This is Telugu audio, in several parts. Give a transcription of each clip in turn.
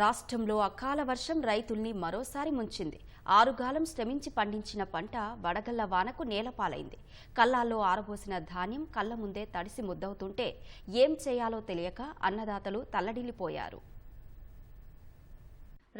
రాష్ట్రంలో అకాల వర్షం రైతుల్ని మరోసారి ముంచింది. ఆరుగాలం శ్రమించి పండించిన పంట వడగళ్ళ వానకు నేలపాలైంది. కల్లాల్లో ఆరబోసిన ధాన్యం కళ్ళ ముందే తడిసి ముద్దవుతుంటే ఏం చేయాలో తెలియక అన్నదాతలు తల్లడిల్లిపోయారు.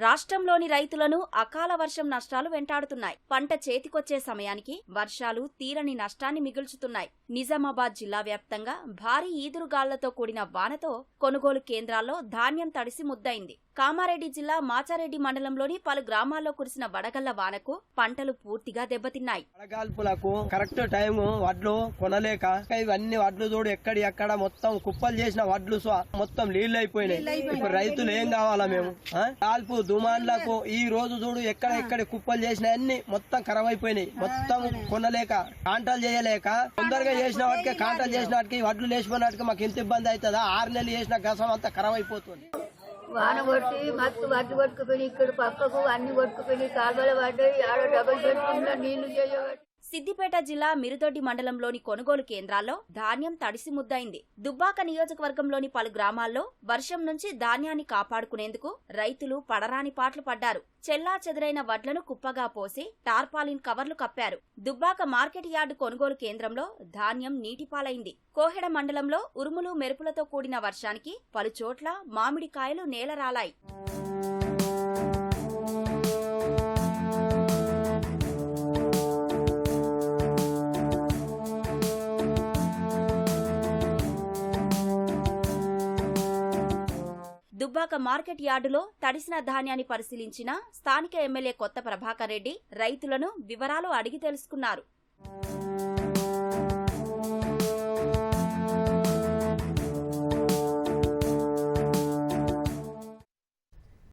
రాష్ట్రంలోని రైతులను అకాల వర్షం నష్టాలు వెంటాడుతున్నాయి. పంట చేతికొచ్చే సమయానికి వర్షాలు తీరని నష్టాన్ని మిగుల్చుతున్నాయి. నిజామాబాద్ జిల్లా వ్యాప్తంగా భారీ ఈదురుగాళ్ళతో కూడిన వానతో కొనుగోలు కేంద్రాల్లో ధాన్యం తడిసి ముద్దయింది. కామారెడ్డి జిల్లా మాచారెడ్డి మండలంలోని పలు గ్రామాల్లో కురిసిన వడగళ్ళ వానకు పంటలు పూర్తిగా దెబ్బతిన్నాయి. వడగాల్పులకు కరెక్ట్ టైం వడ్లు కొనలేక ఇవన్నీ వడ్లు చూడు ఎక్కడి ఎక్కడ మొత్తం కుప్పలు చేసిన వడ్లు మొత్తం నీళ్ళు అయిపోయినాయి ఇప్పుడు రైతులు ఏం కావాలా మేము? కాల్పు దుమాన్లకు ఈ రోజు చూడు ఎక్కడ ఎక్కడ కుప్పలు చేసిన అన్ని మొత్తం ఖరాబ్ అయిపోయినాయి. మొత్తం కొనలేక కాంటాలు చేయలేక తొందరగా చేసిన వాటికి కాంటాలు చేసిన వాటికి వడ్లు లేచిపోయిన వాటికి మాకు ఎంత ఇబ్బంది అవుతుందా? ఆరు నెలలు చేసిన గసం అంతా ఖరాబ్ అయిపోతుంది. వాన కొట్టి మత్తు వడ్లు కొట్టుకుపోయి ఇక్కడ పక్కకు అన్ని కొట్టుకుపోయి కాలువలు పడ్డాయి. ఆడ డబల్ బెడ్రూమ్లో నీళ్ళు చేయబట్టి సిద్దిపేట జిల్లా మిరుదొడ్డి మండలంలోని కొనుగోలు కేంద్రాల్లో ధాన్యం తడిసి ముద్దయింది. దుబ్బాక నియోజకవర్గంలోని పలు గ్రామాల్లో వర్షం నుంచి ధాన్యాన్ని కాపాడుకునేందుకు రైతులు పడరాని పాట్లు పడ్డారు. చెల్లా చెదరైన వడ్లను కుప్పగా పోసి టార్పాలిన్ కవర్లు కప్పారు. దుబ్బాక మార్కెట్ యార్డు కొనుగోలు కేంద్రంలో ధాన్యం నీటిపాలైంది. కోహెడ మండలంలో ఉరుములు మెరుపులతో కూడిన వర్షానికి పలుచోట్ల మామిడికాయలు నేలరాలాయి. దుబ్బాక మార్కెట్ యార్డులో తడిసిన ధాన్యాన్ని పరిశీలించిన స్థానిక ఎమ్మెల్యే కొత్త ప్రభాకర్ రెడ్డి రైతులను వివరాలు అడిగి తెలుసుకున్నారు.